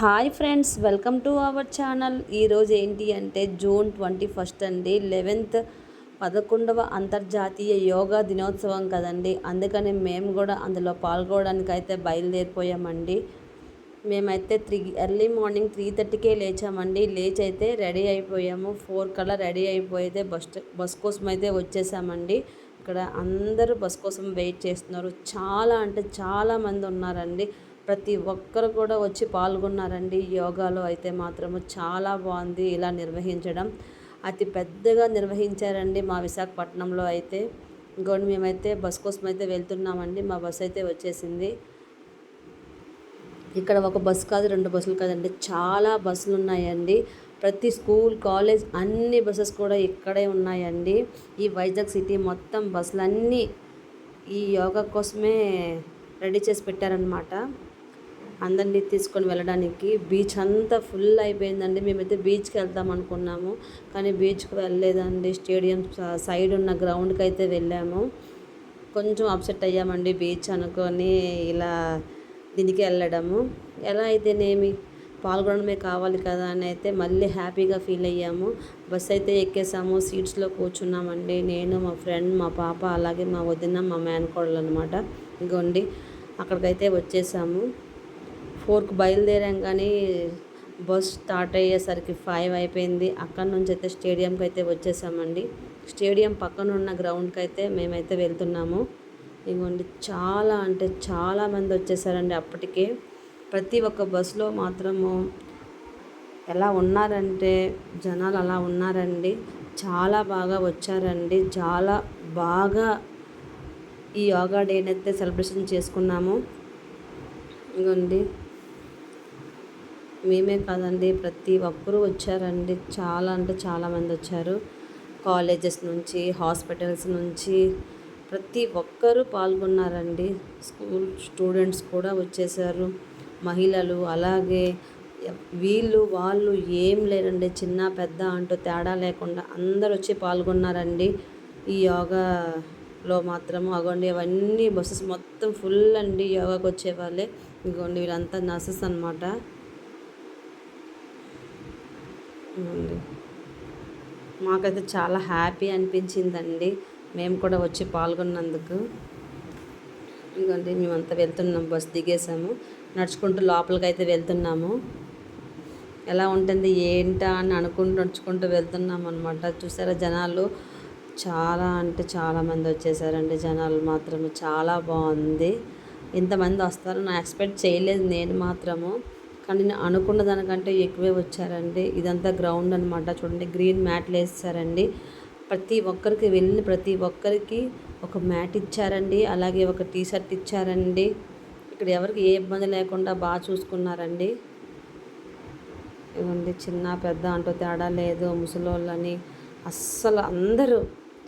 Hi friends welcome to our channel. ఈరోజు ఏంటి అంటే జూన్ ట్వంటీ ఫస్ట్ అండి. లెవెన్త్ పదకొండవ అంతర్జాతీయ యోగా దినోత్సవం కదండి. అందుకని మేము కూడా అందులో పాల్గొనడానికి అయితే బయలుదేరిపోయామండి. మేమైతే త్రీ ఎర్లీ మార్నింగ్ త్రీ థర్టీకే లేచామండి. లేచి అయితే రెడీ అయిపోయాము. ఫోర్ కల్లా రెడీ అయిపోయితే బస్ బస్ కోసం అయితే వచ్చేసామండి. ఇక్కడ అందరూ బస్ కోసం వెయిట్ చేస్తున్నారు. చాలా అంటే చాలామంది ఉన్నారండి. ప్రతి ఒక్కరు కూడా వచ్చి పాల్గొన్నారండి. యోగాలో అయితే మాత్రము చాలా బాగుంది ఇలా నిర్వహించడం. అతి పెద్దగా నిర్వహించారండి మా విశాఖపట్నంలో అయితే. ఇంకోటి మేమైతే బస్ కోసం అయితే వెళ్తున్నామండి. మా బస్ అయితే వచ్చేసింది. ఇక్కడ ఒక బస్సు కాదు రెండు బస్సులు కాదండి. చాలా బస్సులు ఉన్నాయండి. ప్రతి స్కూల్ కాలేజ్ అన్ని బస్సెస్ కూడా ఇక్కడే ఉన్నాయండి. ఈ వైజాగ్ సిటీ మొత్తం బస్సులన్నీ ఈ యోగా కోసమే రెడీ చేసి పెట్టారనమాట అందరినీ తీసుకొని వెళ్ళడానికి బీచ్ అంతా ఫుల్ అయిపోయిందండి. మేమైతే బీచ్కి వెళ్దాం అనుకున్నాము కానీ బీచ్కి వెళ్ళలేదండి. స్టేడియం సైడ్ ఉన్న గ్రౌండ్కి అయితే వెళ్ళాము. కొంచెం అప్సెట్ అయ్యామండి బీచ్ అనుకొని ఇలా దీనికి వెళ్ళడము. ఎలా అయితేనేమి పాల్గొనడమే కావాలి కదా అని అయితే మళ్ళీ హ్యాపీగా ఫీల్ అయ్యాము. బస్ అయితే ఎక్కేసాము సీట్స్లో కూర్చున్నామండి. నేను మా ఫ్రెండ్ మా పాప అలాగే మా వదిన మా మేనకోడలు అనమాట ఇగోండి అక్కడికైతే వచ్చేసాము. ఫోర్కి బయలుదేరాం కానీ బస్ స్టార్ట్ అయ్యేసరికి ఫైవ్ అయిపోయింది. అక్కడి నుంచి అయితే స్టేడియంకి అయితే వచ్చేసామండి. స్టేడియం పక్కన ఉన్న గ్రౌండ్కి అయితే మేమైతే వెళ్తున్నాము. ఇవ్వండి చాలా అంటే చాలా మంది వచ్చేసారండి అప్పటికే. ప్రతి ఒక్క బస్సులో మాత్రము ఎలా ఉన్నారంటే జనాలు అలా ఉన్నారండి. చాలా బాగా వచ్చారండి. చాలా బాగా ఈ యోగా డేనైతే సెలబ్రేషన్ చేసుకున్నాము. ఇగోండి మేమే కాదండి ప్రతి ఒక్కరూ వచ్చారండి. చాలా అంటే చాలామంది వచ్చారు. కాలేజెస్ నుంచి హాస్పిటల్స్ నుంచి ప్రతి ఒక్కరూ పాల్గొన్నారండి. స్కూల్ స్టూడెంట్స్ కూడా వచ్చేసారు. మహిళలు అలాగే వీళ్ళు వాళ్ళు ఏం లేరండి. చిన్న పెద్ద అంటూ తేడా లేకుండా అందరు వచ్చి పాల్గొన్నారండి. ఈ యోగాలో మాత్రం అగోండి అవన్నీ బస్సెస్ మొత్తం ఫుల్ అండి. యోగాకి వచ్చే వాళ్ళే. ఇగోండి వీళ్ళంతా నర్సెస్ అనమాట మాకైతే చాలా హ్యాపీ అనిపించిందండి. మేము కూడా వచ్చి పాల్గొన్నందుకు. ఇంకోండి మేమంతా వెళ్తున్నాం బస్ దిగేసాము నడుచుకుంటూ లోపలికి అయితే వెళ్తున్నాము. ఎలా ఉంటుంది ఏంటా అని అనుకుంటూ నడుచుకుంటూ వెళ్తున్నాం అనమాట చూసారా జనాలు? చాలా అంటే చాలామంది వచ్చేసారండి జనాలు మాత్రం చాలా బాగుంది. ఇంతమంది వస్తారు నా ఎక్స్పెక్ట్ చేయలేదు నేను మాత్రము. కానీ నేను అనుకున్న దానికంటే ఎక్కువే వచ్చారండి. ఇదంతా గ్రౌండ్ అనమాట చూడండి గ్రీన్ మ్యాట్లు వేస్తారండి ప్రతి ఒక్కరికి వెళ్ళిన ప్రతి ఒక్కరికి ఒక మ్యాట్ ఇచ్చారండి. అలాగే ఒక టీ షర్ట్ ఇచ్చారండి. ఇక్కడ ఎవరికి ఏ ఇబ్బంది లేకుండా బాగా చూసుకున్నారండి. ఇవ్వండి చిన్న పెద్ద అంటూ తేడా లేదు. ముసలోళ్ళని అస్సలు అందరూ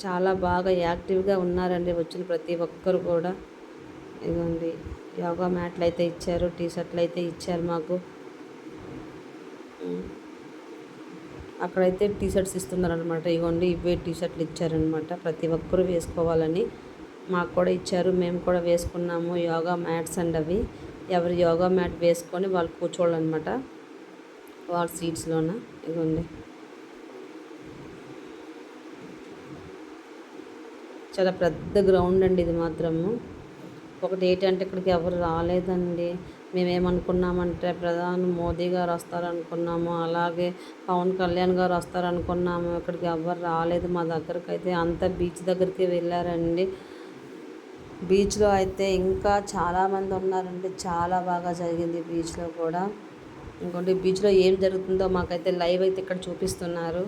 చాలా బాగా యాక్టివ్గా ఉన్నారండి. వచ్చిన ప్రతి ఒక్కరు కూడా. ఇదిగోండి యోగా మ్యాట్లు అయితే ఇచ్చారు టీ షర్ట్లు అయితే ఇచ్చారు మాకు. అక్కడైతే టీ షర్ట్స్ ఇస్తున్నారనమాట ఇవ్వండి ఇవే టీ షర్ట్లు ఇచ్చారనమాట ప్రతి ఒక్కరూ వేసుకోవాలని మాకు కూడా ఇచ్చారు. మేము కూడా వేసుకున్నాము యోగా మ్యాట్స్ అండ్ అవి. ఎవరు యోగా మ్యాట్ వేసుకొని వాళ్ళు కూర్చోవాలన్నమాట. వాళ్ళ సీట్స్లోన. ఇవ్వండి చాలా పెద్ద గ్రౌండ్ అండి ఇది మాత్రము. ఒకటి ఏంటంటే ఇక్కడికి ఎవరు రాలేదండి. మేమేమనుకున్నామంటే ప్రధాని మోదీ గారు వస్తారనుకున్నాము అలాగే పవన్ కళ్యాణ్ గారు వస్తారనుకున్నాము ఇక్కడికి ఎవరు రాలేదు మా దగ్గరికి అయితే అంత బీచ్ దగ్గరికి వెళ్ళారండి. బీచ్లో అయితే ఇంకా చాలామంది ఉన్నారండి. చాలా బాగా జరిగింది బీచ్లో కూడా. ఇంకోటి బీచ్లో ఏం జరుగుతుందో మాకైతే లైవ్ అయితే ఇక్కడ చూపిస్తున్నారు.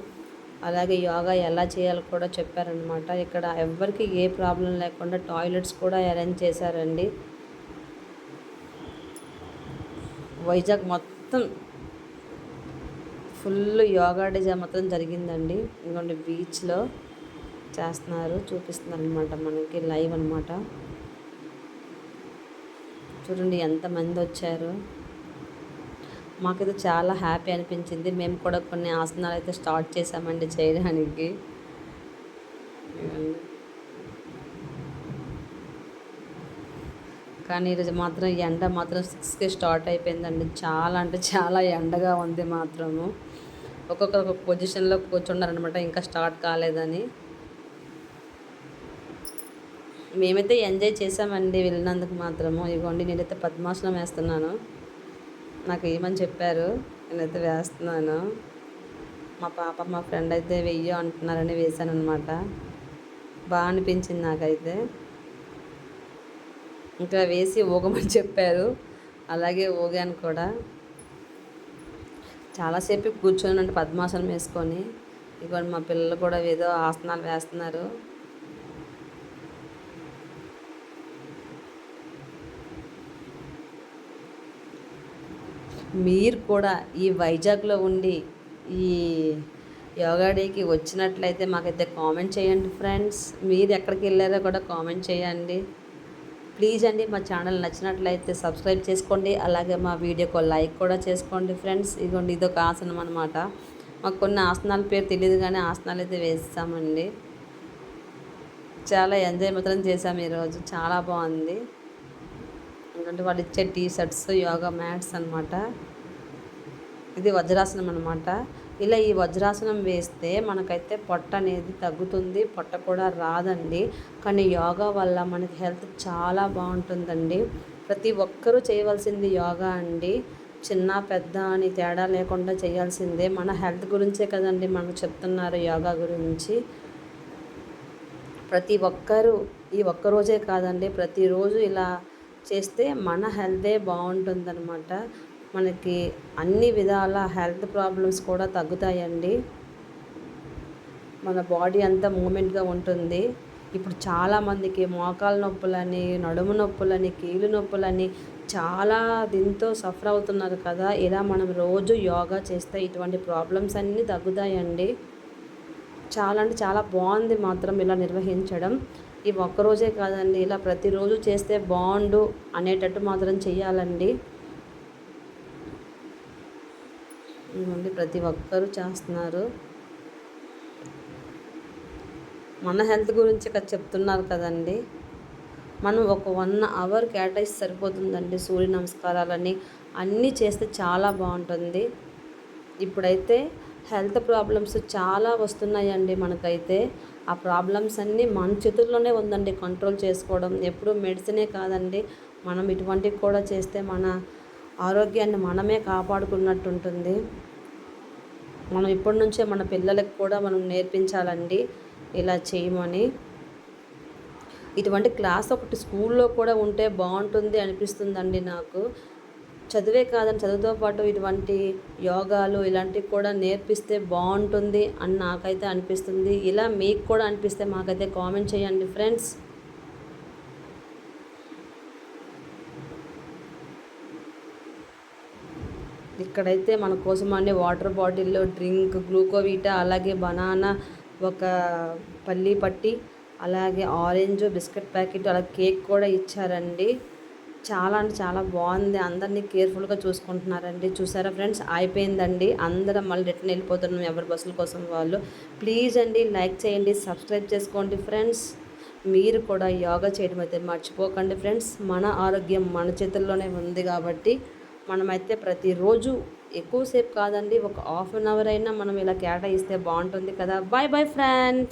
అలాగే యోగా ఎలా చేయాలో కూడా చెప్పారనమాట ఇక్కడ ఎవరికి ఏ ప్రాబ్లం లేకుండా టాయిలెట్స్ కూడా అరేంజ్ చేశారండి. వైజాగ్ మొత్తం ఫుల్ యోగా డిజైన్ మొత్తం జరిగిందండి. ఇంకొండి బీచ్లో చేస్తున్నారు చూపిస్తున్నారు అనమాట మనకి లైవ్ అనమాట చూడండి ఎంతమంది వచ్చారు. మాకైతే చాలా హ్యాపీ అనిపించింది. మేము కూడా కొన్ని ఆసనాలు అయితే స్టార్ట్ చేసామండి చేయడానికి. కానీ ఈరోజు మాత్రం ఎండ మాత్రం సిక్స్కి స్టార్ట్ అయిపోయిందండి. చాలా అంటే చాలా ఎండగా ఉంది మాత్రము. ఒక్కొక్కరు ఒక్కొక్క పొజిషన్లో కూర్చున్నారనమాట ఇంకా స్టార్ట్ కాలేదని. మేమైతే ఎంజాయ్ చేసామండి వెళ్ళినందుకు మాత్రము. ఇదిగోండి నేనైతే పద్మాసనం వేస్తున్నాను. నాకు ఏమని చెప్పారు? నేనైతే వేస్తున్నాను. మా పాప మా ఫ్రెండ్ అయితే వెయ్యి అంటున్నారని వేశాను అనమాట బాగా అనిపించింది నాకైతే. ఇంకా వేసి ఊగమని చెప్పారు. అలాగే ఊగాను కూడా. చాలాసేపు కూర్చొని అంటే పద్మాసనం వేసుకొని. ఇక మా పిల్లలు కూడా ఏదో ఆసనాలు వేస్తున్నారు. మీరు కూడా ఈ వైజాగ్లో ఉండి ఈ యోగా డేకి వచ్చినట్లయితే మాకైతే కామెంట్ చేయండి ఫ్రెండ్స్. మీరు ఎక్కడికి వెళ్ళారో కూడా కామెంట్ చేయండి. ప్లీజ్ అండి మా ఛానల్ నచ్చినట్లయితే సబ్స్క్రైబ్ చేసుకోండి. అలాగే మా వీడియోకి లైక్ కూడా చేసుకోండి ఫ్రెండ్స్. ఇదిగోండి ఇదొక ఆసనం అనమాట మాకు కొన్ని ఆసనాల పేరు తెలియదు కానీ ఆసనాలు అయితే వేస్తామండి. చాలా ఎంజాయ్ మాత్రం చేసాము ఈరోజు. చాలా బాగుంది. ఎందుకంటే వాళ్ళు ఇచ్చే టీ షర్ట్స్ యోగా మ్యాట్స్ అనమాట ఇది వజ్రాసనం అనమాట ఇలా ఈ వజ్రాసనం వేస్తే మనకైతే పొట్ట అనేది తగ్గుతుంది పొట్ట కూడా రాదండి. కానీ యోగా వల్ల మనకి హెల్త్ చాలా బాగుంటుందండి. ప్రతి ఒక్కరూ చేయవలసింది యోగా అండి. చిన్న పెద్ద అని తేడా లేకుండా చేయాల్సిందే. మన హెల్త్ గురించే కదండి మనకు చెప్తున్నారు యోగా గురించి. ప్రతి ఒక్కరూ ఈ ఒక్కరోజే కాదండి ప్రతిరోజు ఇలా చేస్తే మన హెల్తే బాగుంటుందన్నమాట. మనకి అన్ని విధాల హెల్త్ ప్రాబ్లమ్స్ కూడా తగ్గుతాయండి. మన బాడీ అంతా మూమెంట్గా ఉంటుంది. ఇప్పుడు చాలామందికి మోకాల నొప్పులని నడుము నొప్పులని కీలు నొప్పులని చాలా దీంతో సఫర్ అవుతున్నారు కదా. ఇలా మనం రోజు యోగా చేస్తే ఇటువంటి ప్రాబ్లమ్స్ అన్నీ తగ్గుతాయండి. చాలా అంటే చాలా బాగుంది మాత్రం ఇలా నిర్వహించడం. ఈ ఒక్కరోజే కాదండి ఇలా ప్రతిరోజు చేస్తే బాగుండు అనేటట్టు మాత్రం చెయ్యాలండి. ఇవ్వండి ప్రతి ఒక్కరూ చేస్తున్నారు. మన హెల్త్ గురించి కదా చెప్తున్నారు కదండి. మనం ఒక వన్ అవర్ కేటాయిస్తే సరిపోతుందండి సూర్య నమస్కారాలని. అన్నీ చేస్తే చాలా బాగుంటుంది. ఇప్పుడైతే హెల్త్ ప్రాబ్లమ్స్ చాలా వస్తున్నాయండి మనకైతే. ఆ ప్రాబ్లమ్స్ అన్నీ మన చేతుల్లోనే ఉందండి కంట్రోల్ చేసుకోవడం. ఎప్పుడు మెడిసినే కాదండి. మనం ఇటువంటివి కూడా చేస్తే మన ఆరోగ్యాన్ని మనమే కాపాడుకున్నట్టు ఉంటుంది. మనం ఇప్పటి నుంచే మన పిల్లలకు కూడా మనం నేర్పించాలండి. ఇలా చేయమని. ఇటువంటి క్లాస్ ఒకటి స్కూల్లో కూడా ఉంటే బాగుంటుంది అనిపిస్తుందండి నాకు. చదివే కాదని చదువుతో పాటు ఇటువంటి యోగాలు ఇలాంటివి కూడా నేర్పిస్తే బాగుంటుంది అని నాకైతే అనిపిస్తుంది. ఇలా మీకు కూడా అనిపిస్తే మాకైతే కామెంట్ చేయండి ఫ్రెండ్స్. ఇక్కడైతే మన కోసం అన్ని వాటర్ బాటిల్ డ్రింక్ గ్లూకోవీటా అలాగే బనానా ఒక పల్లీ పట్టి అలాగే ఆరెంజ్ బిస్కెట్ ప్యాకెట్ అలా కేక్ కూడా ఇచ్చారండి. చాలా అంటే చాలా బాగుంది. అందరినీ కేర్ఫుల్గా చూసుకుంటున్నారండి. చూసారా ఫ్రెండ్స్? అయిపోయిందండి. అందరం మళ్ళీ రిటర్న్ వెళ్ళిపోతున్నాం ఎవరి బస్సుల కోసం వాళ్ళు. ప్లీజ్ అండి లైక్ చేయండి సబ్స్క్రైబ్ చేసుకోండి ఫ్రెండ్స్. మీరు కూడా యోగా చేయడం అయితే మర్చిపోకండి ఫ్రెండ్స్. మన ఆరోగ్యం మన చేతుల్లోనే ఉంది కాబట్టి మనమైతే ప్రతిరోజు ఎక్కువసేపు కాదండి ఒక హాఫ్ అన్ అవర్ అయినా మనం ఇలా కేటాయిస్తే బాగుంటుంది కదా. Bye bye friends.